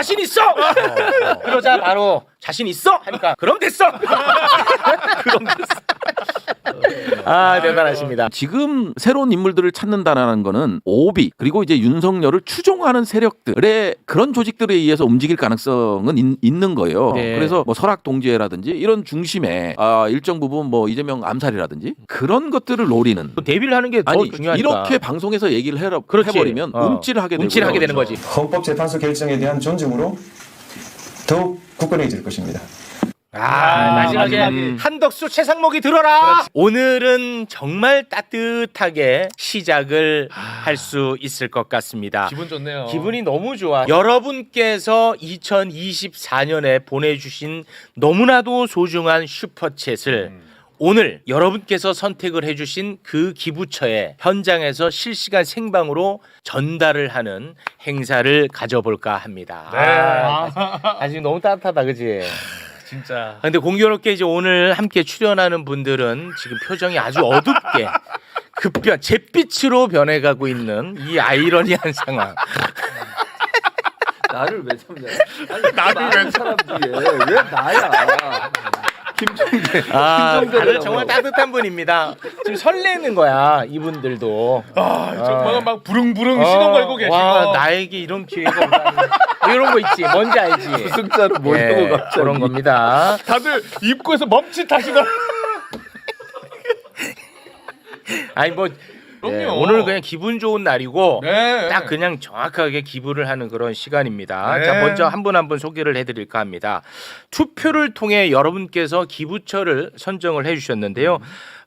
자신 있어. 그러자 바로 자신 있어 하니까 그럼 됐어. 그럼 됐어. 아 대단하십니다. 지금 새로운 인물들을 찾는다라는 거는 오비 그리고 이제 윤석열을 추종하는 세력들의 그런 조직들에 의해서 움직일 가능성은 있, 는 거예요. 네. 그래서 뭐 설악 동지회라든지 이런 중심에 아, 일정 부분 뭐 이재명 암살이라든지 그런 것들을 노리는 또 데뷔를 하는 게 더 아니 중요하니까. 이렇게 방송에서 얘기를. 해버리면 어. 움찔을 하게 되고 움찔을 하게 되는 거지. 헌법재판소 결정에 대한 존중으로 더욱 굳건해질 것입니다. 아, 마지막에 음. 한덕수 최상목이 들어라. 오늘은 정말 따뜻하게 시작을 할 수 있을 것 같습니다. 기분 좋네요. 기분이 너무 좋아. 여러분께서 2024년에 보내주신 너무나도 소중한 슈퍼챗을 오늘 여러분께서 선택을 해주신 그 기부처에 현장에서 실시간 생방으로 전달을 하는 행사를 가져볼까 합니다. 네. 아, 아직 너무 따뜻하다, 그지? 진짜. 아, 근데 공교롭게 이제 오늘 함께 출연하는 분들은 지금 표정이 아주 어둡게 급변 잿빛으로 변해가고 있는 이 아이러니한 상황. 나를 왜 참냐? 아니, 나를 왜 사람들이 왜 나야? 김종대. 아. 다들 정말 따뜻한 분입니다. 지금 설레는 거야 이분들도. 아, 정말 막 부릉부릉 어, 시동 걸고 계시고. 와 나에게 이런 기회가 오다니. 뭐 이런 거 있지. 뭔지 알지. 승자로 모르고 예, 갑자기. 그런 겁니다. 다들 입구에서 멈칫하시더라. 아니 뭐 그럼요. 예, 오늘 그냥 기분 좋은 날이고 네. 딱 그냥 정확하게 기부를 하는 그런 시간입니다. 네. 자, 먼저 한 분 한 분 소개를 해드릴까 합니다. 투표를 통해 여러분께서 기부처를 선정을 해주셨는데요.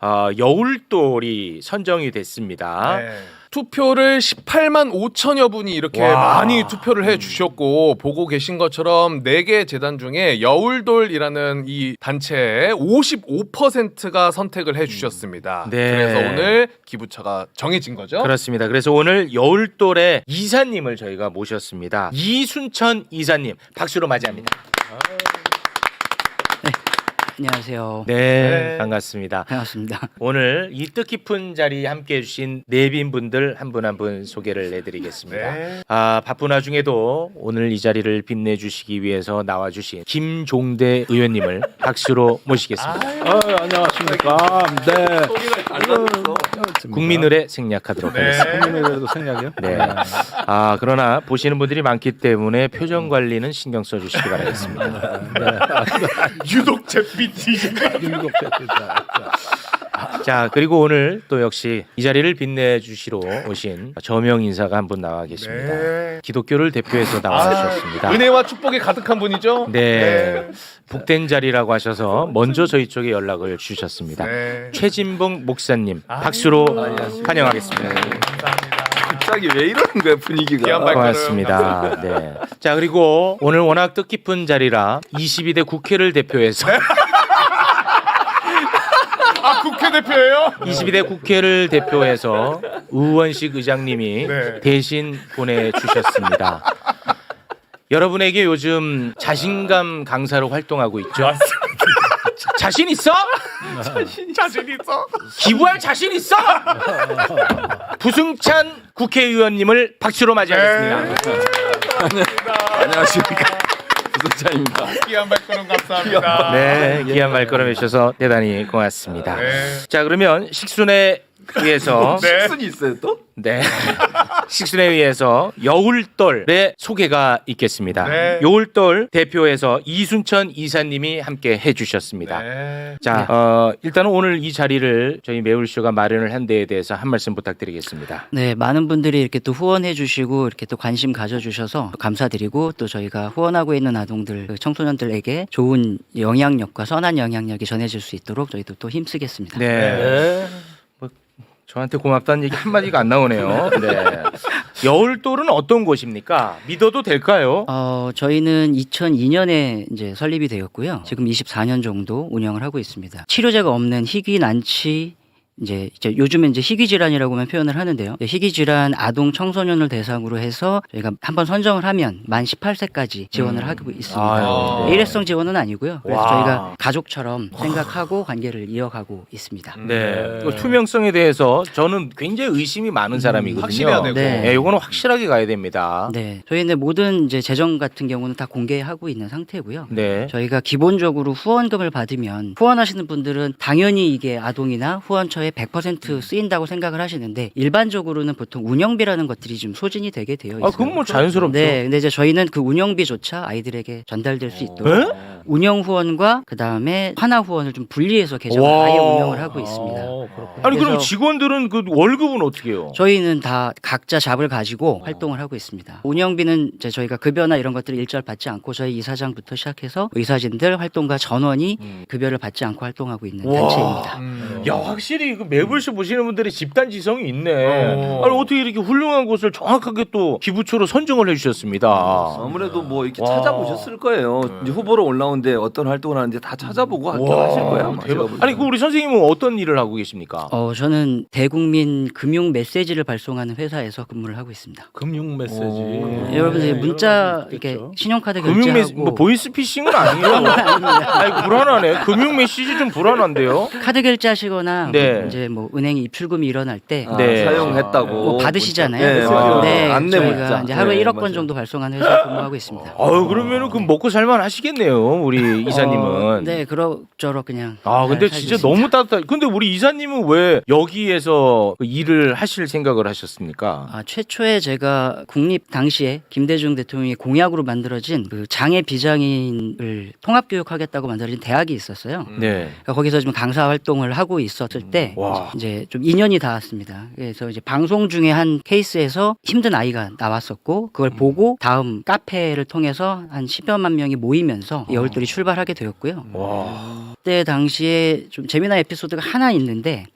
어, 여울돌이 선정이 됐습니다. 네. 투표를 18만 5천여 분이 이렇게 와. 많이 투표를 해 주셨고 보고 계신 것처럼 네 개 재단 중에 여울돌이라는 이 단체의 55%가 선택을 해 주셨습니다. 네. 그래서 오늘 기부처가 정해진 거죠. 그렇습니다. 그래서 오늘 여울돌의 이사님을 저희가 모셨습니다. 이순천 이사님 박수로 맞이합니다. 안녕하세요. 네, 네. 반갑습니다. 반갑습니다. 오늘 이 뜻깊은 자리 함께 해 주신 네빈 분들 한 분 한 분 소개를 해드리겠습니다. 네. 아 바쁜 와중에도 오늘 이 자리를 빛내 주시기 위해서 나와 주신 김종대 의원님을 박수로 모시겠습니다. 아, 안녕하십니까. 네. 국민을에 생략하도록 네. 하겠습니다. 국민의힘도 생략이요? 네. 아 그러나 보시는 분들이 많기 때문에 표정 관리는 신경 써주시기 바라겠습니다. 유독 잿빛이신 거. 일곱 자, 자 그리고 오늘 또 역시 이 자리를 빛내주시러 오신 저명 인사가 한 분 나와 계십니다. 네. 기독교를 대표해서 나와주셨습니다. 은혜와 축복이 가득한 분이죠. 네. 북된 자리라고 하셔서 먼저 저희 쪽에 연락을 주셨습니다. 네. 최진봉 목사님 박수로 환영하겠습니다. 갑자기 왜 이러는 거야 분위기가? 귀한 말- 고맙습니다. 네. 자 그리고 오늘 워낙 뜻깊은 자리라 22대 국회를 대표해서 아 국회 대표예요? 22대 국회를 대표해서 우원식 의장님이 네. 대신 보내주셨습니다. 여러분에게 요즘 자신감 강사로 활동하고 있죠. 자신 있어? 자신 있어. 기부할 자신 있어? 부승찬 국회의원님을 박수로 맞이하겠습니다. 안녕하십니까. 부석자입니다. 귀한 발걸음 감사합니다. 네, 귀한 말걸음 해주셔서 대단히 고맙습니다. 네. 자, 그러면 식순에 의해서 네. 순이 있어요 또? 네. 식순에 의해서 여울돌의 소개가 있겠습니다. 네. 여울돌 대표에서 이순천 이사님이 함께 해주셨습니다. 네. 자, 어, 일단은 오늘 이 자리를 저희 매울쇼가 마련을 한 데에 대해서 한 말씀 부탁드리겠습니다. 네, 많은 분들이 이렇게 또 후원해 주시고 이렇게 또 관심 가져 주셔서 감사드리고 또 저희가 후원하고 있는 아동들, 그 청소년들에게 좋은 영향력과 선한 영향력이 전해질 수 있도록 저희도 또 힘쓰겠습니다. 네. 뭐, 저한테 고맙다는 얘기 한마디가 안 나오네요. 네. 여울돌은 어떤 곳입니까? 믿어도 될까요? 어, 저희는 2002년에 이제 설립이 되었고요. 지금 24년 정도 운영을 하고 있습니다. 치료제가 없는 희귀 난치 이제, 이제 요즘에 이제 희귀 질환이라고만 표현을 하는데요. 희귀 질환 아동 청소년을 대상으로 해서 저희가 한번 선정을 하면 만 18세까지 지원을 하고 있습니다. 아유. 일회성 지원은 아니고요. 그래서 와. 저희가 가족처럼 생각하고 관계를 이어가고 있습니다. 네. 그 투명성에 대해서 저는 굉장히 의심이 많은 사람이거든요. 확실해야 되고. 네. 네, 이거는 확실하게 가야 됩니다. 네, 저희는 모든 이제 재정 같은 경우는 다 공개하고 있는 상태고요. 네. 저희가 기본적으로 후원금을 받으면 후원하시는 분들은 당연히 이게 아동이나 후원처 에 100% 쓰인다고 생각을 하시는데 일반적으로는 보통 운영비라는 것들이 좀 소진이 되게 되어 있어요. 아, 그건 뭐 자연스럽죠. 네, 근데 이제 저희는 그 운영비조차 아이들에게 전달될 수 있도록 네? 운영 후원과 그 다음에 하나 후원을 좀 분리해서 계정을 와. 아예 운영을 하고 있습니다. 어, 그렇군요. 아니 그럼 그래서- 직원들은 그 월급은 어떻게 해요? 저희는 다 각자 잡을 가지고 활동을 하고 있습니다. 운영비는 이제 저희가 급여나 이런 것들을 일절 받지 않고 저희 이사장부터 시작해서 의사진들 활동가 전원이 급여를 받지 않고 활동하고 있는 와. 단체입니다. 음. 야 확실히 그 매불쇼 보시는 분들이 집단 지성이 있네. 어. 아니 어떻게 이렇게 훌륭한 곳을 정확하게 또 기부처로 선정을 해주셨습니다. 아무래도 뭐 이렇게 와. 찾아보셨을 거예요. 이제 후보로 올라 오는데 어떤 활동을 하는지 다 찾아보고 하실 거예요. 아마 제가. 아니 그 우리 선생님은 어떤 일을 하고 계십니까? 어, 저는 대국민 금융 메시지를 발송하는 회사에서 근무를 하고 있습니다. 금융 메시지. 오. 네, 여러분들 네, 문자 이렇게. 신용카드 금융 메시 결제하고 뭐 보이스피싱은 아니에요. 아니 불안하네. 금융 메시지 좀 불안한데요. 카드 결제하시거나 네. 이제 뭐 은행에 입출금이 일어날 때 아, 네. 사용했다고 뭐 받으시잖아요. 네, 그래서 맞아요. 네, 안내 저희가 문자. 이제 하루에 네, 1억 건 맞아요. 정도 발송하는 회사에 근무하고 있습니다. 아유 그러면은 그 먹고 살만 하시겠네요. 우리 이사님은. 어, 네, 그럭저럭 그냥. 아 근데 잘 살고 진짜 있습니다. 너무 따뜻하. 근데 우리 이사님은 왜 여기에서 그 일을 하실 생각을 하셨습니까? 아, 최초에 제가 국립 당시에 김대중 대통령이 공약으로 만들어진 그 장애 비장애인을 통합 교육하겠다고 만들어진 대학이 있었어요. 네. 그러니까 거기서 좀 강사 활동을 하고 있었을 때 와. 이제 좀 인연이 닿았습니다. 그래서 이제 방송 중에 한 케이스에서 힘든 아이가 나왔었고 그걸 보고 다음 카페를 통해서 한 10여만 명이 모이면서 여울돌이 출발하게 되었고요. 와. 그때 당시에 좀 재미난 에피소드가 하나 있는데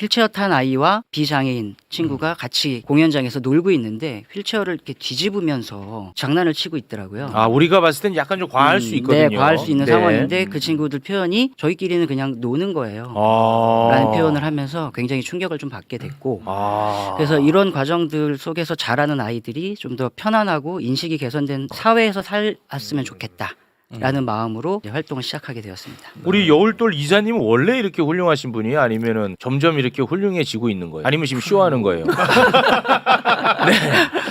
휠체어 탄 아이와 비장애인 친구가 같이 공연장에서 놀고 있는데 휠체어를 이렇게 뒤집으면서 장난을 치고 있더라고요. 아 우리가 봤을 땐 약간 좀 과할 수 음, 있거든요. 네, 과할 수 있는 네. 상황인데 그 친구들 표현이 저희끼리는 그냥 노는 거예요. 아. 라는 표현을 하면서 굉장히 충격을 좀 받게 됐고 아. 그래서 이런 과정들 속에서 자라는 아이들이 좀 더 편안하고 인식이 개선된 사회에서 살았으면 좋겠다. 라는 마음으로 활동을 시작하게 되었습니다. 우리 여울돌 이사님은 원래 이렇게 훌륭하신 분이에요? 아니면은 점점 이렇게 훌륭해지고 있는 거예요? 아니면 지금 쇼하는 거예요?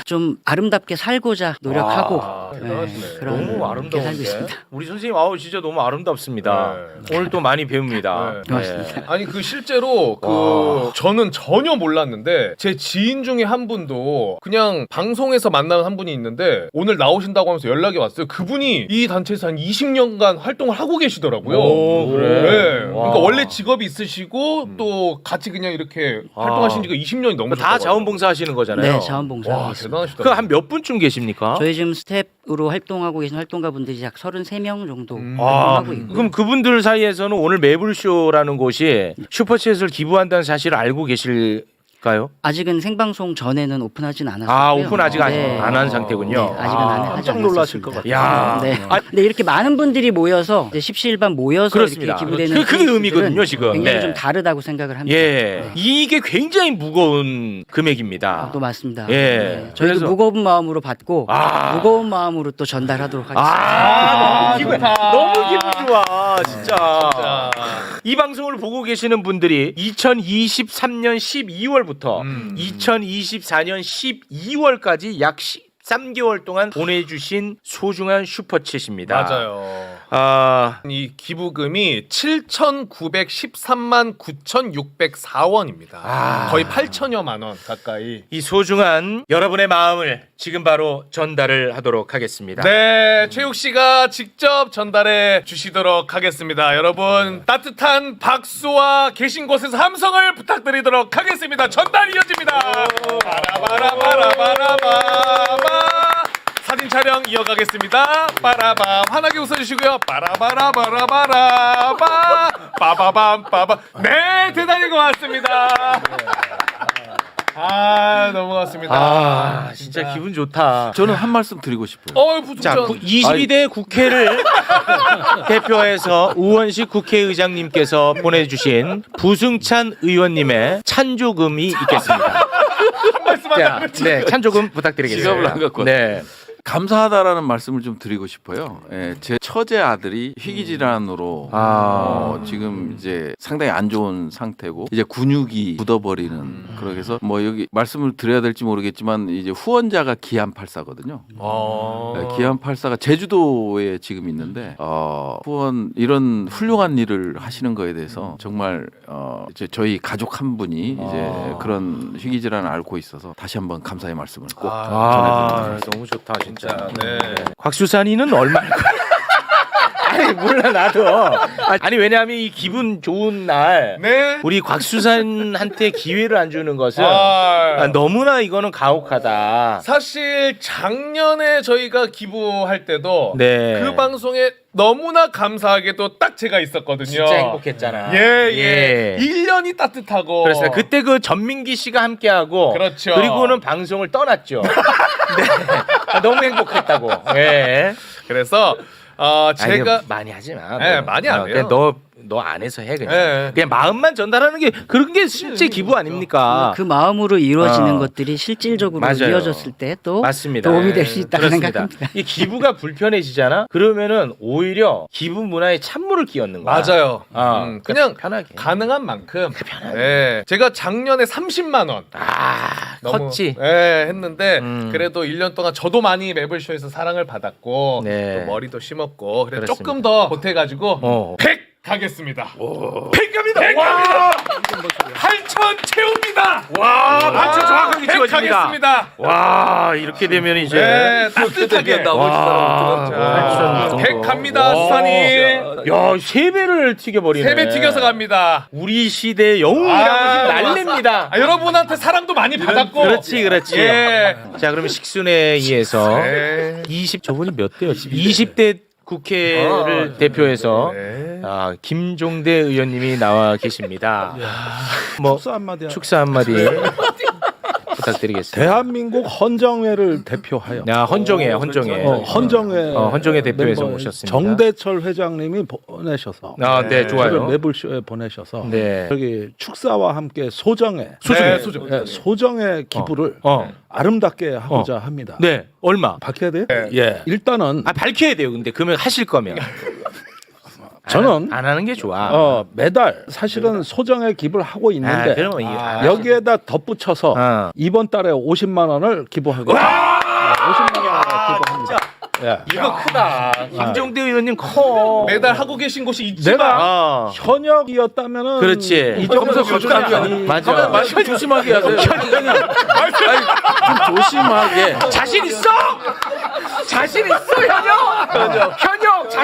좀 아름답게 살고자 노력하고 아, 네, 대단하시네. 그런 너무 게 아름다운데. 살고 있습니다. 우리 선생님 아우 진짜 너무 아름답습니다. 네. 오늘 또 많이 배웁니다. 네. 고맙습니다. 아니 그 실제로 그 저는 전혀 몰랐는데 제 지인 중에 한 분도 그냥 방송에서 만나는 한 분이 있는데 오늘 나오신다고 하면서 연락이 왔어요. 그분이 이 단체에서 한 20년간 활동을 하고 계시더라고요. 오, 그래? 네. 와. 그러니까 원래 직업이 있으시고 또 같이 그냥 이렇게 아. 활동하신 지가 20년이 넘으셨다고. 다 자원봉사 하시는 거잖아요. 네, 자원봉사 하고 와 있습니다. 대단하시다. 그 한 몇 분쯤 계십니까? 저희 지금 스텝으로 활동하고 계신 활동가분들이 약 33명 정도 음. 아, 활동하고 있고 그럼 그분들 사이에서는 오늘 매불쇼라는 곳이 슈퍼챗을 기부한다는 사실을 알고 계실 까요? 아직은 생방송 전에는 오픈하진 않았어요. 아, 오픈 아직 안 네. 한 상태군요. 네, 아직은 아, 안 하지 깜짝 놀라실 않았습니다. 것 같아요. 야. 네. 아, 근데 이렇게 많은 분들이 모여서 이제 십시일반 모여서 그렇습니다. 이렇게 기부되는 그- 그게 케이스들은 의미거든요, 지금. 굉장히 네. 좀 다르다고 생각을 합니다. 예. 이게 굉장히 무거운 금액입니다. 아, 또 맞습니다. 예. 네. 저희도 그래서- 무거운 마음으로 받고 아. 무거운 마음으로 또 전달하도록 하겠습니다. 아, 너무 기분, 좋다. 너무 좋 아, 진짜. 자, 이 방송을 보고 계시는 분들이 2023년 12월부터 음. 2024년 12월까지 약 13개월 동안 보내주신 소중한 슈퍼챗입니다. 맞아요. 아, 이 기부금이 7,913만 9,604원입니다. 아. 거의 8천여만 원 가까이. 이 소중한 여러분의 마음을 지금 바로 전달을 하도록 하겠습니다. 네, 최욱 씨가 직접 전달해 주시도록 하겠습니다. 여러분 따뜻한 박수와 계신 곳에서 함성을 부탁드리도록 하겠습니다. 전달 이어집니다. 바라바라바라바라바바 사진 촬영 이어가겠습니다. 빠라밤 환하게 웃어주시고요. 빠라바라바라바라바 빠바밤 빠바 네 대단히 고맙습니다. 아 넘어갔습니다. 아, 진짜 기분 좋다. 저는 한 말씀 드리고 싶어요. 어. 자, 구, 22대 국회를 대표해서 우원식 국회의장님께서 보내주신 부승찬 의원님의 찬조금이 있겠습니다. 자, 네, 찬조금 부탁드리겠습니다. 지갑을 안 갖고 네. 감사하다라는 말씀을 좀 드리고 싶어요. 예, 제 처제 아들이 희귀 질환으로 아. 어, 지금 이제 상당히 안 좋은 상태고 이제 근육이 굳어버리는 그래서 뭐 여기 말씀을 드려야 될지 모르겠지만 이제 후원자가 기안 84거든요. 어. 네, 기안 84가 제주도에 지금 있는데 어, 후원 이런 훌륭한 일을 하시는 거에 대해서 정말 어, 이제 저희 가족 한 분이 이제 그런 희귀 질환을 앓고 있어서 다시 한번 감사의 말씀을 꼭 아, 너무 좋다, 진짜. 네. 곽수산이는 얼마일까? 아니 몰라 나도. 아니 왜냐하면 이 기분 좋은 날 네. 우리 곽수산한테 기회를 안 주는 것은 아, 아, 너무나 이거는 가혹하다. 사실 작년에 저희가 기부할 때도 네. 그 방송에 너무나 감사하게도 딱 제가 있었거든요. 진짜 행복했잖아. 예, 예. 1년이 따뜻하고. 그래서 그때 그 전민기 씨가 함께하고 그렇죠. 그리고는 방송을 떠났죠. 네. 아, 너무 행복했다고. 예. 그래서 어, 제가 많이 하지 마. 예, 너. 많이 안 어, 해요. 그냥 너, 너 안에서 해 그냥. 예. 그냥 마음만 전달하는 게 그런 게 실제 기부 아닙니까? 그 마음으로 이루어지는 어. 것들이 실질적으로 맞아요. 이어졌을 때 또 맞습니다. 도움이 될 예, 수 있다고 그렇습니다. 생각합니다. 이 기부가 불편해지잖아. 그러면은 오히려 기부 문화에 찬물을 끼얹는 거야. 맞아요. 어, 음, 그냥 편하게. 가능한 만큼. 예. 제가 작년에 30만 원. 아, 너무, 컸지. 예, 했는데 음. 그래도 1년 동안 저도 많이 매블쇼에서 사랑을 받았고 네. 또 머리도 심었고 그래서 그렇습니다. 조금 더 보태 가지고 어. 100 가겠습니다. 100 갑니다. 100 갑니다. 8천 채웁니다. 와, 맞춰 정확하게 100 찍어집니다. 가겠습니다. 와, 이렇게 되면 이제 네, 따뜻하게. 와, 어떡하지? 100 갑니다, 와. 수산이. 야, 세 배를 튀겨 버리네. 세배 튀겨서 갑니다. 우리 시대 영웅이라고 아, 지금 난립니다. 아, 여러분한테 사랑도 많이 받았고. 그렇지, 그렇지. 예. 자, 그러면 식순에 의해서 네. 20 저분이 몇 대였지? 20대 국회를 대표해서 네. 아, 김종대 의원님이 나와 계십니다. 뭐 축사 한마디 하- 축사 한마디 부탁드리겠습니다. 대한민국 헌정회를 대표하여 야, 헌정회, 헌정회. 어, 헌정회 어, 헌정회 대표에서 멤버 오셨습니다. 정대철 회장님이 보내셔서 아, 네, 저를 좋아요. 매불쇼에 보내셔서 네. 저기 축사와 함께 소정회 소정회. 네, 소정. 예, 소정회 기부를 어. 아름답게 하고자 합니다. 네. 얼마? 밝혀야 돼요? 예. 일단은 아, 밝혀야 돼요. 근데 그러면 하실 거면. 저는 안 하는 게 좋아. 어, 매달 사실은 소정회 기부를 하고 아, 있는데 그러면 이거 안 여기에다 덧붙여서 어. 이번 달에 50만 원을. 네, 50만 원을 기부합니다. 예. 이거 크다. 김종대 의원님 커. 매달 하고 계신 곳이 있지만 내가 아. 현역이었다면은 그렇지. 이 정도 수준이 맞아. 가만 말씀 조심하게 하세요. 아니, 좀 조심하게. 자신 있어? 자신 있어, 현역?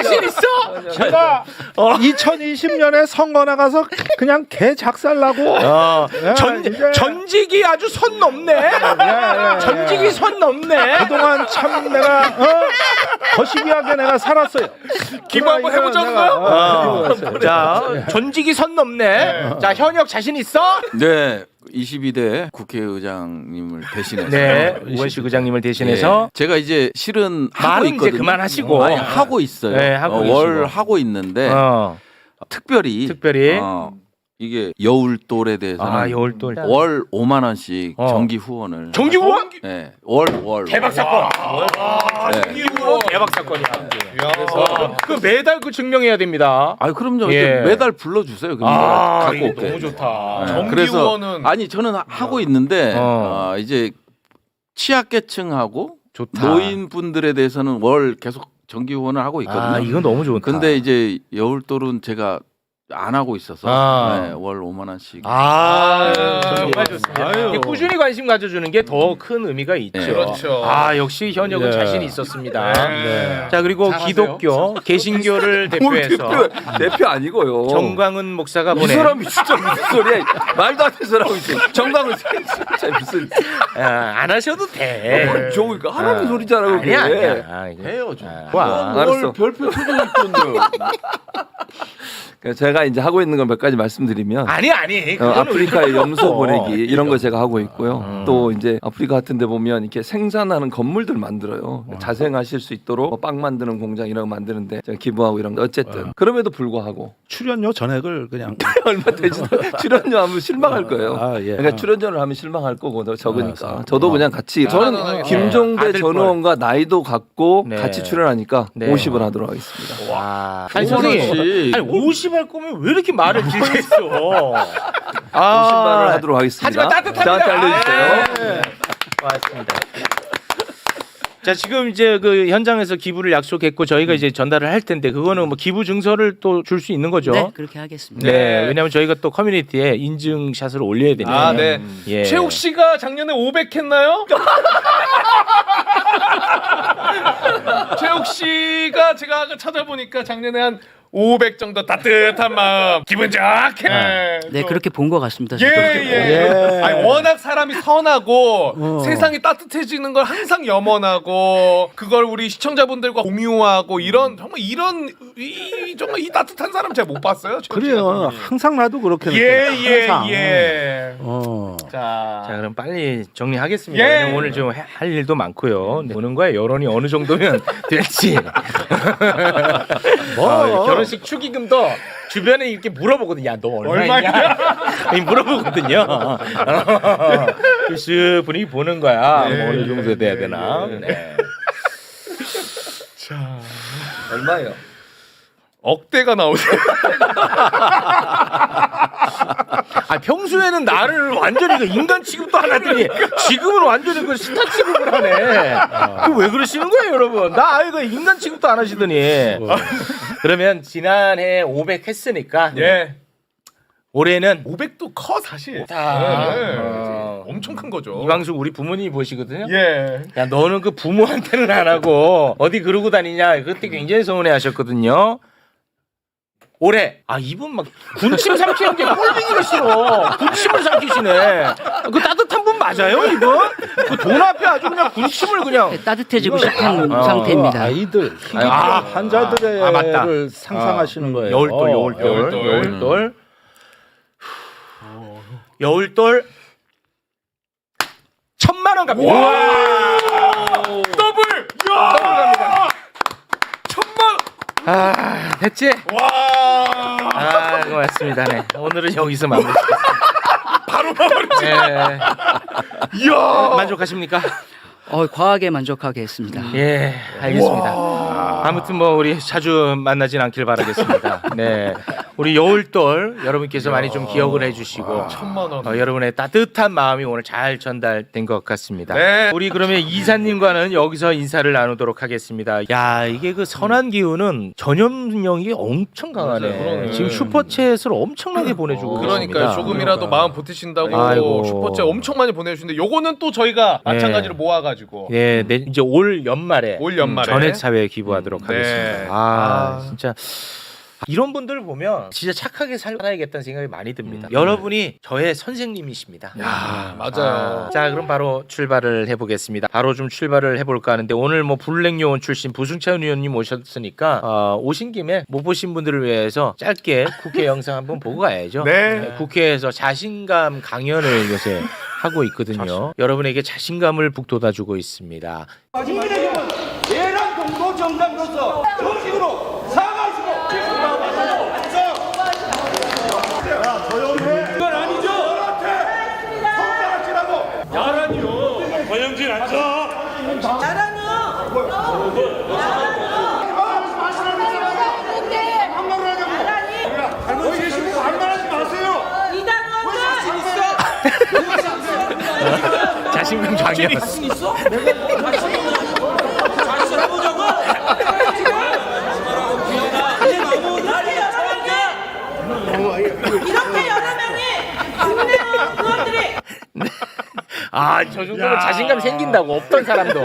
자신 있어? 제가 2020년에 선거 나가서 그냥 개 작살나고 어, 예, 전, 전직이 아주 선 넘네. 예, 예. 전직이 선 넘네. 그동안 참 내가 어? 거시기하게 내가 살았어요. 기부 한번 그러나 해보자는 이거 내가, 어. 어, 기부했어요. 자, 전직이 선 넘네. 자, 현역 자신 있어? 네, 22대 국회의장님을 대신해서 네, 우원식 의장님을 대신해서 예, 제가 이제 실은 하고 말은 이제 있거든요. 그만하시고. 아니, 하고 있어요. 네, 하고 어, 계시고. 월 하고 있는데 어, 특별히 특별히 어, 이게 여울돌에 대해서는 아, 여울돌. 월 5만 원씩 어. 정기 후원을 정기 후원? 네, 월 월. 대박 사건. 네. 정기 후원 대박 사건이야. 어, 그 매달 그 증명해야 됩니다. 아, 그럼요. 예. 매달 불러 주세요. 그럼 아, 갖고 이거 올게. 너무 좋다. 네, 정기 그래서 후원은 아니 저는 하- 하고 있는데 어. 어, 이제 취약계층하고 좋다. 노인분들에 대해서는 월 계속 정기 후원을 하고 있거든요. 아, 이건 너무 좋다. 근데 이제 여울돌은 제가 안 하고 있어서 아. 네, 월 5만 원씩. 아, 아유. 정말 좋습니다. 아유. 이게 꾸준히 관심 가져주는 게 더 큰 의미가 있죠. 네. 그렇죠. 아, 역시 현역은 예. 자신이 있었습니다. 네. 자, 그리고 잘하세요. 기독교 개신교를 뭘 대표해서 대표, 대표 아니고요. 정광훈 목사가 이 보낸 사람이 진짜 무슨 소리야? 말도 안 되는 소리 하고 있어. 정당을 진짜 무슨 아, 안 하셔도 돼. 좋으니까 하나님 아. 소리잖아 그게. 아니야, 아니야. 해요, 좀. 와. 알았어. 별표 표정 있던데. 그러니까 제가 제가 이제 하고 있는 걸몇 가지 말씀드리면 아니 아니. 어, 아프리카에 염소. 보내기 이런 거 제가 하고 있고요. 음. 또 이제 아프리카 같은 데 보면 이렇게 생산하는 건물들 만들어요. 음. 자생하실 수 있도록 뭐빵 만드는 공장 이런 거 만드는데 제가 기부하고 이런 거 어쨌든 그럼에도 불구하고 출연료 전액을 그냥 얼마 되지도 출연료 하면 실망할 거예요. 아, 예. 그러니까 아. 출연료를 하면 실망할 거고 더 적으니까 아, 저도 아. 그냥 같이 아, 저는 아, 김종대 아들 전 의원과 나이도 같고 네. 같이 출연하니까 네. 50을 하도록 하겠습니다. 와. 아니 선생님. 원씩. 아니 50할 거면 왜 이렇게 말을 길게 했어? 50만을 하도록 하겠습니다. 하지만 따뜻합니다. 저한테 알려주세요. 아, 고맙습니다. 자 지금 이제 그 현장에서 기부를 약속했고 저희가 이제 전달을 할 텐데 그거는 뭐 기부 증서를 또 줄 수 있는 거죠. 네, 그렇게 하겠습니다. 네, 네. 왜냐하면 저희가 또 커뮤니티에 인증샷을 올려야 되니까. 아, 네. 예. 최욱 씨가 작년에 500 했나요? 최욱 씨가 제가 아까 찾아보니까 작년에 한500 정도 따뜻한 마음, 기분 좋게. 네, 또- 그렇게 본 것 같습니다. 예, 저도. 예. 예. 아니, 워낙 사람이 선하고 어. 세상이 따뜻해지는 걸 항상 염원하고 그걸 우리 시청자분들과 공유하고 이런 정말 이런 이 정말 이 따뜻한 사람 제가 못 봤어요. 최욱 씨 그래요. 같은 분이. 항상 나도 그렇게 예, 느껴요. 예, 항상. 예. 어. 자, 자 그럼 빨리 정리하겠습니다. 예. 왜냐면 오늘 좀 할 일도 많고요. 네. 보는 거야 여론이 어느 정도면 될지. 뭐. 아, 결혼 식 축의금도 주변에 이렇게 물어보거든요. 야 너 얼마냐? 이 물어보거든요. 그래서 분위기 보는 거야. 뭐 어느 정도 돼야 되나. 네. 얼마예요? 억대가 나오세요. 아 평소에는 나를 완전히 그 인간 취급도 안 하더니 지금은 완전히 그 스타 취급을 하네. 그 왜 그러시는 거예요, 여러분? 나 이거 인간 취급도 안 하시더니. 그러면 지난해 500 했으니까 예. 올해는 500도 커 사실. 다. 네. 어. 엄청 큰 거죠. 이 방송 우리 부모님이 보시거든요. 예. 야 너는 그 부모한테는 안 하고 어디 그러고 다니냐 그때 굉장히 서운해하셨거든요. 올해 아 이분 막 군침 삼키는 게 꼴보기가 싫어 군침을 삼키시네 그 따뜻한 분 맞아요 이분 그 돈 앞에 아주 그냥 군침을 그냥 네, 따뜻해지고 싶은 어. 상태입니다. 아이들 희귀 아, 환자들의 아, 맞다. 를 상상하시는 거예요. 여울돌 어. 여울돌 여울돌. 여울돌 여울돌 천만 원 갑니다 더블. 야! 천만. 아 됐지 와. 아 고맙습니다 네 오늘은 여기서 마무리하겠습니다 바로 마무리 예. 이야. 만족하십니까? 어, 과하게 만족하게 했습니다. 예, 알겠습니다. 아무튼 뭐 우리 자주 만나진 않길 바라겠습니다. 네, 우리 여울돌 여러분께서 많이 좀 기억을 해주시고 천만 원. 어, 여러분의 따뜻한 마음이 오늘 잘 전달된 것 같습니다. 네. 우리 그러면 이사님과는 여기서 인사를 나누도록 하겠습니다. 야, 이게 그 선한 기운은 전염력이 엄청 강하네. 그러네. 지금 슈퍼챗을 엄청나게 보내주고 그러니까 계십니다. 조금이라도 마음 보태신다고 아이고. 슈퍼챗 엄청 많이 보내주시는데 요거는 또 저희가 네. 마찬가지로 모아가지고 예, 내, 이제 올 연말에 올 연말에. 전액 사회에 기부하도록 네. 하겠습니다. 아, 진짜 이런 분들 보면 진짜 착하게 살아야겠다는 생각이 많이 듭니다. 여러분이 저의 선생님이십니다. 야 맞아요. 아, 자, 그럼 바로 출발을 해보겠습니다. 바로 좀 출발을 해볼까 하는데 오늘 뭐 불랭 요원 출신 부승찬 의원님 오셨으니까 어, 오신 김에 못 보신 분들을 위해서 짧게 국회 영상 한번 보고 가야죠. 네. 국회에서 자신감 강연을 요새 하고 있거든요. 여러분에게 자신감을 북돋아주고 있습니다. 예란 동도 정당으로서 정식으로 자신감 강연. 이렇게 여러 명이 국내의원 의원들이 아, 저 정도면 자신감 생긴다고. 없던 사람도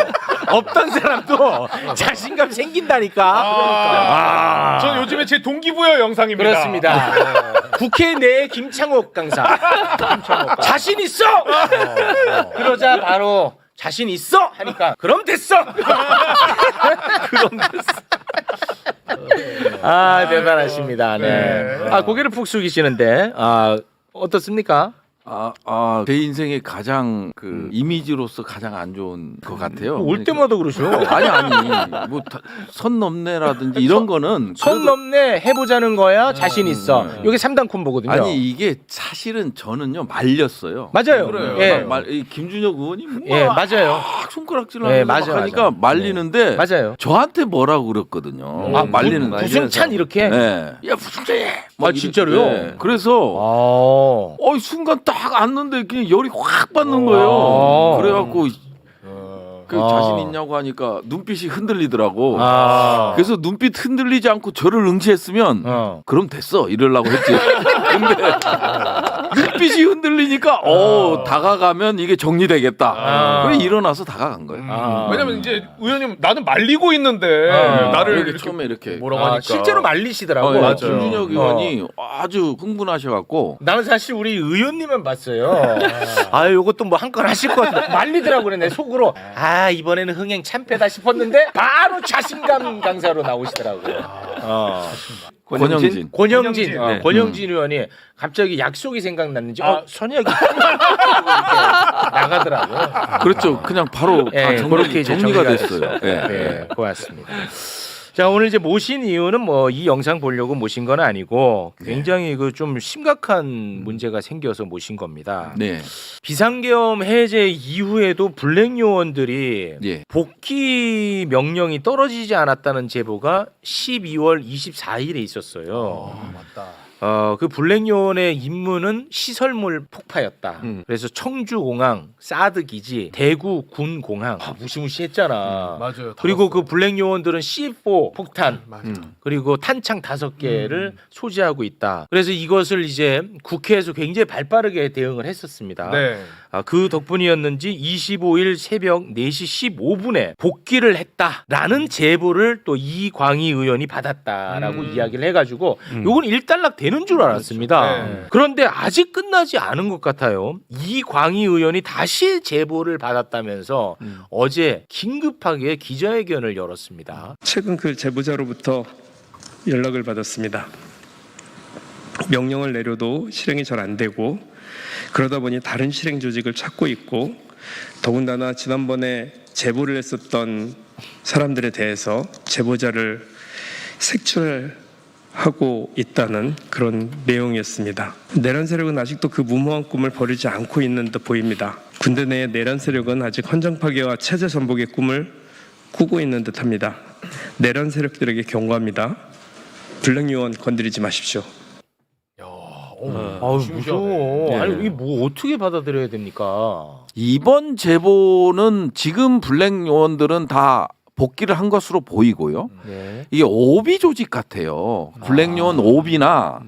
없던 사람도 자신감 생긴다니까. 아, 전 요즘에 제 동기부여 영상입니다. 그렇습니다. 국회 내 김창옥 강사. 김창옥. 자신 있어. 어. 그러자 바로 자신 있어 하니까 그럼 됐어. 그럼 됐어. 아 대단하십니다. 네. 네. 아 고개를 푹 숙이시는데 아 어떻습니까? 아, 아, 제 인생의 가장 그 이미지로서 가장 안 좋은 것 같아요. 올 때마다 그러셔. 아니 아니 뭐 선 넘네라든지 이런 거는 손 그래도- 넘네 해보자는 거야 자신 있어. 음. 여기 3단 콤보거든요. 아니 이게 사실은 저는요 말렸어요. 맞아요. 그래요. 예. 말, 말- 이 김준혁 의원이 막예 맞아요. 손가락질을 예, 하면서 막 맞아요, 하니까 맞아요. 말리는데 맞아요. 저한테 뭐라고 그랬거든요. 아, 말리는 부- 부승찬 이렇게. 네. 야 부승찬. 막 아, 진짜로요? 네. 그래서 어. 어, 이 순간 딱 앉는데 그냥 열이 확 받는 아. 거예요. 그래갖고 그 아. 자신 있냐고 하니까 눈빛이 흔들리더라고. 아. 그래서 눈빛 흔들리지 않고 저를 응시했으면 어. 그럼 됐어 이러려고 했지. 근데 눈빛이 흔들리니까 어 다가가면 이게 정리되겠다. 아. 그래 일어나서 다가간 거예요. 아. 왜냐면 이제 의원님 나는 말리고 있는데 아. 나를 이렇게 이렇게 처음에 이렇게 뭐라고 아, 하니까 실제로 말리시더라고. 어, 예, 맞아요. 김준혁 의원이 아주 흥분하셔갖고 나는 사실 우리 의원님은 봤어요. 아, 요것도 뭐 한 건 하실 것 같아. 말리더라고 그래, 내 속으로. 아, 이번에는 흥행 참패다 싶었는데 바로 자신감 강사로 나오시더라고. 어. 권영진. 권영진, 권영진, 어, 네. 권영진 의원이 갑자기 약속이 생각났는지 아. 어, 선혁이 이렇게 나가더라고. 그렇죠. 그냥 바로 예, 다 정리, 그렇게 이제 정리가 정리가 됐어요. 예. 네, 고맙습니다. 자 오늘 이제 모신 이유는 뭐 이 영상 보려고 모신 건 아니고 굉장히 그 좀 심각한 문제가 생겨서 모신 겁니다. 네. 비상계엄 해제 이후에도 블랙 요원들이 예. 복귀 명령이 떨어지지 않았다는 제보가 12월 24일에 있었어요. 맞다. 어, 그 블랙 요원의 임무는 시설물 폭파였다. 음. 그래서 청주공항, 사드 기지, 대구 군공항 아, 무시무시했잖아. 맞아요. 그리고 그 블랙 요원들은 C4 폭탄 맞아. 음. 그리고 탄창 다섯 개를 소지하고 있다. 그래서 이것을 이제 국회에서 굉장히 발빠르게 대응을 했었습니다. 네. 아, 그 덕분이었는지 25일 새벽 4시 15분에 복귀를 했다라는 제보를 또 이광희 의원이 받았다라고 음. 이야기를 해가지고 요건 일단락 되는 줄 알았습니다. 네. 그런데 아직 끝나지 않은 것 같아요. 이광희 의원이 다시 제보를 받았다면서 어제 긴급하게 기자회견을 열었습니다. 최근 그 제보자로부터 연락을 받았습니다. 명령을 내려도 실행이 잘 안 되고 그러다 보니 다른 실행 조직을 찾고 있고 더군다나 지난번에 제보를 했었던 사람들에 대해서 제보자를 색출하고 있다는 그런 내용이었습니다. 내란 세력은 아직도 그 무모한 꿈을 버리지 않고 있는 듯 보입니다. 군대 내의 내란 세력은 아직 헌정 파괴와 체제 전복의 꿈을 꾸고 있는 듯합니다. 내란 세력들에게 경고합니다. 블랙 요원 건드리지 마십시오. 아유 무서워. 아니 이게 뭐 어떻게 받아들여야 됩니까? 이번 제보는 지금 블랙 요원들은 다 복귀를 한 것으로 보이고요. 네. 이게 오비 조직 같아요. 블랙 요원 오비나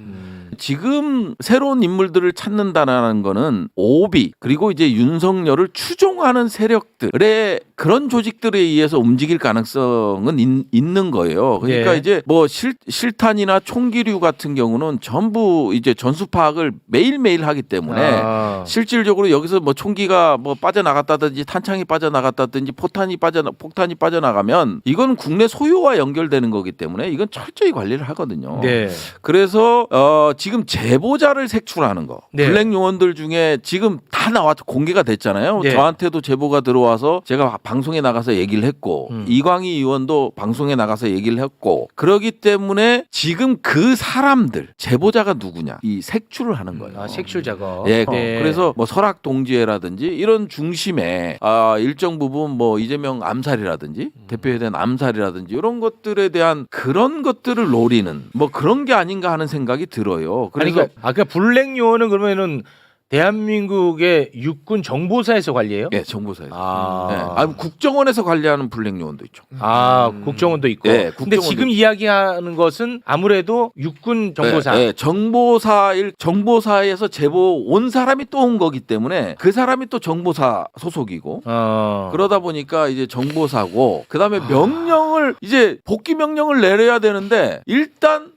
지금 새로운 인물들을 찾는다라는 거는 오비 그리고 이제 윤석열을 추종하는 세력들의 그런 조직들에 의해서 움직일 가능성은 있, 는 거예요. 그러니까 예. 이제 뭐 실, 실탄이나 총기류 같은 경우는 전부 이제 전수 파악을 매일매일 하기 때문에 아. 실질적으로 여기서 뭐 총기가 뭐 빠져나갔다든지 탄창이 빠져나갔다든지 포탄이 빠져 폭탄이 빠져나가면 이건 국내 소유와 연결되는 거기 때문에 이건 철저히 관리를 하거든요. 네. 그래서 어 지금 제보자를 색출하는 거 네. 블랙 요원들 중에 지금 다 나와 공개가 됐잖아요. 네. 저한테도 제보가 들어와서 제가 방송에 나가서 얘기를 했고 음. 이광희 의원도 방송에 나가서 얘기를 했고 그러기 때문에 지금 그 사람들 제보자가 누구냐 이 색출을 하는 거예요. 아, 색출 작업. 예, 네. 그래서 뭐 설악 동지회라든지 이런 중심에 아 일정 부분 뭐 이재명 암살이라든지 음. 대표에 대한 암살이라든지 이런 것들에 대한 그런 것들을 노리는 뭐 그런 게 아닌가 하는 생각이 들어요. 아니 그래서 그러니까 아까 블랙 요원은 그러면은 대한민국의 육군 정보사에서 관리해요? 예, 정보사에서. 아. 예. 아, 국정원에서 관리하는 블랙 요원도 있죠. 아, 국정원도 있고. 예, 근데 국정원도 지금 이야기하는 것은 아무래도 육군 정보사. 예, 예, 정보사일 정보사에서 제보 온 사람이 또 온 거기 때문에 그 사람이 또 정보사 소속이고 어. 그러다 보니까 이제 정보사고 그다음에 명령을 이제 복귀 명령을 내려야 되는데 일단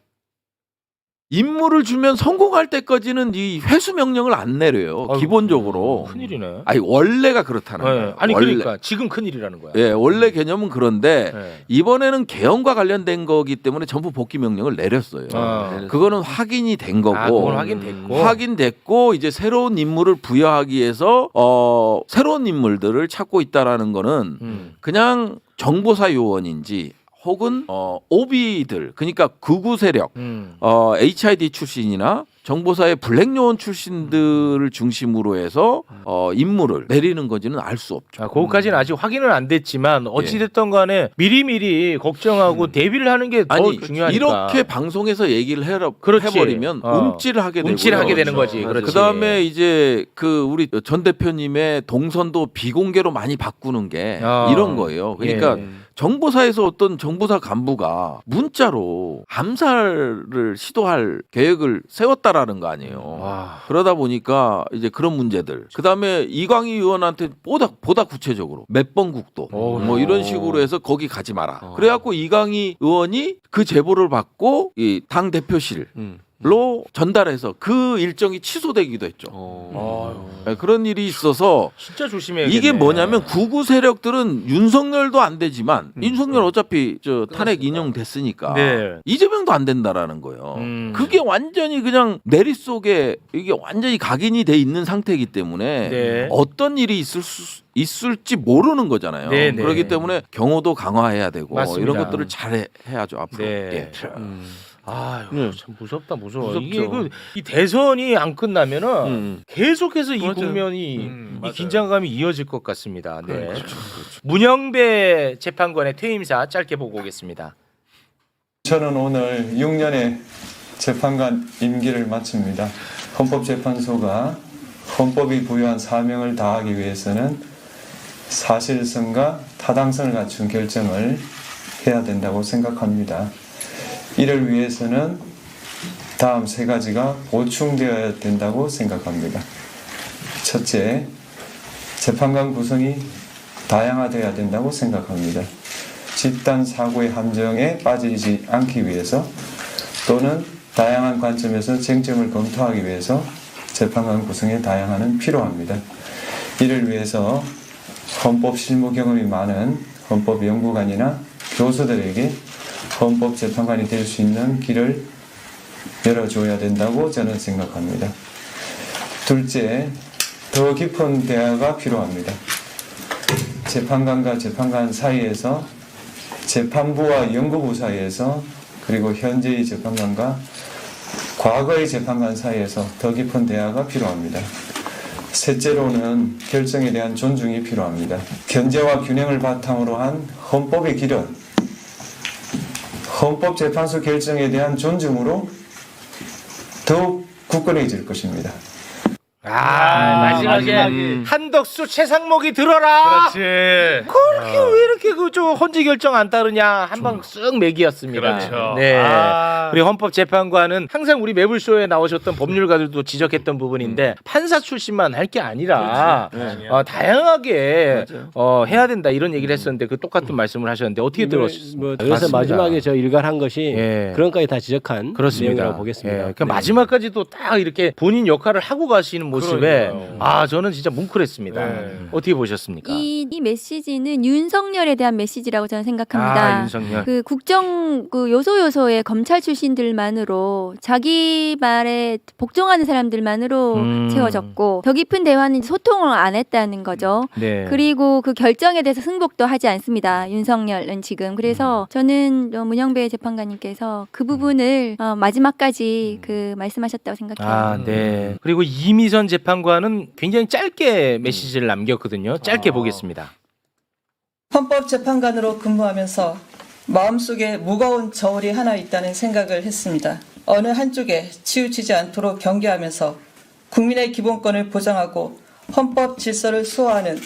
임무를 주면 성공할 때까지는 이 회수 명령을 안 내려요. 아이고, 기본적으로. 큰일이네. 아니 원래가 그렇다는 네. 거예요. 아니 원래. 그러니까 지금 큰일이라는 거야. 예, 원래 개념은 그런데 네. 이번에는 개헌과 관련된 거기 때문에 전부 복귀 명령을 내렸어요. 아. 그거는 확인이 된 거고. 아, 그건 확인됐고. 확인됐고 이제 새로운 임무를 부여하기 위해서 어 새로운 인물들을 찾고 있다라는 거는 음. 그냥 정보사 요원인지 혹은 어 오비들 그러니까 극우 세력 음. 어 HID 출신이나 정보사의 블랙 요원 출신들을 중심으로 해서 어 임무를 내리는 건지는 알 수 없죠. 아, 그거까지는 아직 확인은 안 됐지만 어찌 됐던 간에 미리미리 걱정하고 대비를 하는 게 더 아니 중요하니까. 이렇게 방송에서 얘기를 해, 그렇지. 해버리면 어. 움찔을 하게 되고 움찔을 하게 되는 거지. 그렇지. 그다음에 이제 그 우리 전 대표님의 동선도 비공개로 많이 바꾸는 게 아. 이런 거예요. 그러니까 예. 정보사에서 어떤 정보사 간부가 문자로 암살을 시도할 계획을 세웠다라는 거 아니에요. 와. 그러다 보니까 이제 그런 문제들. 그다음에 이광희 의원한테 보다 보다 구체적으로 몇 번 국도 오. 뭐 이런 식으로 해서 거기 가지 마라. 그래갖고 이광희 의원이 그 제보를 받고 이 당 대표실. 로 전달해서 그 일정이 취소되기도 했죠. 아유, 네, 그런 일이 있어서 진짜 조심해야 이게 뭐냐면 구구 세력들은 윤석열도 안 되지만 윤석열 어차피 저 탄핵 인용됐으니까 네. 이재명도 안 된다라는 거예요. 음. 그게 완전히 그냥 내리 속에 이게 완전히 각인이 돼 있는 상태이기 때문에 네. 어떤 일이 있을 수 있을지 모르는 거잖아요. 네, 네. 그렇기 때문에 경호도 강화해야 되고 맞습니다. 이런 것들을 잘 해 야죠 앞으로. 네. 예. 아유, 네. 참 무섭다, 무서워. 무섭죠. 이게 그, 이 대선이 안 끝나면은 음. 계속해서 이 맞아요. 국면이 음, 이 맞아요. 긴장감이 이어질 것 같습니다. 네. 그렇죠. 문영배 재판관의 퇴임사 짧게 보고 오겠습니다. 저는 오늘 6년의 재판관 임기를 마칩니다. 헌법재판소가 헌법이 부여한 사명을 다하기 위해서는 사실성과 타당성을 갖춘 결정을 해야 된다고 생각합니다. 이를 위해서는 다음 세 가지가 보충되어야 된다고 생각합니다. 첫째, 재판관 구성이 다양화되어야 된다고 생각합니다. 집단 사고의 함정에 빠지지 않기 위해서 또는 다양한 관점에서 쟁점을 검토하기 위해서 재판관 구성의 다양화는 필요합니다. 이를 위해서 헌법 실무 경험이 많은 헌법 연구관이나 교수들에게 헌법 재판관이 될 수 있는 길을 열어줘야 된다고 저는 생각합니다. 둘째, 더 깊은 대화가 필요합니다. 재판관과 재판관 사이에서 재판부와 연구부 사이에서 그리고 현재의 재판관과 과거의 재판관 사이에서 더 깊은 대화가 필요합니다. 셋째로는 결정에 대한 존중이 필요합니다. 견제와 균형을 바탕으로 한 헌법의 길은 헌법재판소 결정에 대한 존중으로 더욱 굳건해질 것입니다. 아, 마지막에 마지막에. 한덕수 최상목이 들어라. 그렇지. 그렇게 왜 이렇게 그저 헌재 결정 안 따르냐 한 방쓱 맥이었습니다. 그렇죠. 네. 아. 우리 헌법재판관은 항상 우리 매불쇼에 나오셨던 법률가들도 지적했던 부분인데 판사 출신만 할 게 아니라 어, 다양하게 어, 해야 된다 이런 얘기를 했었는데 그 똑같은 말씀을 하셨는데 어떻게 들었습니까? 뭐, 그래서 맞습니다. 마지막에 저 일갈한 것이 예. 그런 까지 다 지적한 그렇습니다. 내용이라고 보겠습니다. 예, 그 네. 마지막까지도 딱 이렇게 본인 역할을 하고 가시는 모습에 그러니까요. 아 저는 진짜 뭉클했습니다. 네. 어떻게 보셨습니까? 이, 이 메시지는 윤석열에 대한 메시지라고 저는 생각합니다. 아 윤석열. 그 국정 그 요소 요소의 검찰 출신들만으로 자기 말에 복종하는 사람들만으로 음. 채워졌고 더 깊은 대화는 소통을 안 했다는 거죠. 네. 그리고 그 결정에 대해서 승복도 하지 않습니다. 윤석열은 지금 그래서 저는 어, 문영배 재판관님께서 그 부분을 어, 마지막까지 그 말씀하셨다고 생각해요. 아, 네. 그리고 이미선 재판관은 굉장히 짧게 메시지를 남겼거든요. 짧게 보겠습니다. 헌법재판관으로 근무하면서 마음속에 무거운 저울이 하나 있다는 생각을 했습니다. 어느 한쪽에 치우치지 않도록 경계하면서 국민의 기본권을 보장하고 헌법 질서를 수호하는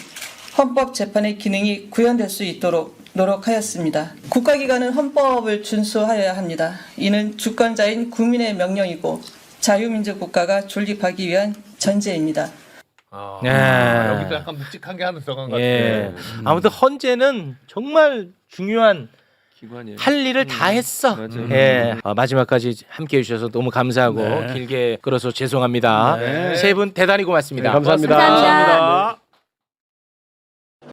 헌법 재판의 기능이 구현될 수 있도록 노력하였습니다. 국가기관은 헌법을 준수하여야 합니다. 이는 주권자인 국민의 명령이고 자유민주 국가가 존립하기 위한 전제입니다. 아, 네. 여기도 약간 묵직한 게 하나 들어간 것 예. 같아요. 아무튼 헌재는 정말 중요한 기관이에요. 할 일을 다 했어. 맞아요. 예. 어, 마지막까지 함께 해주셔서 너무 감사하고 네. 길게 끌어서 죄송합니다. 네. 세 분 대단히 고맙습니다. 네, 감사합니다. 감사합니다.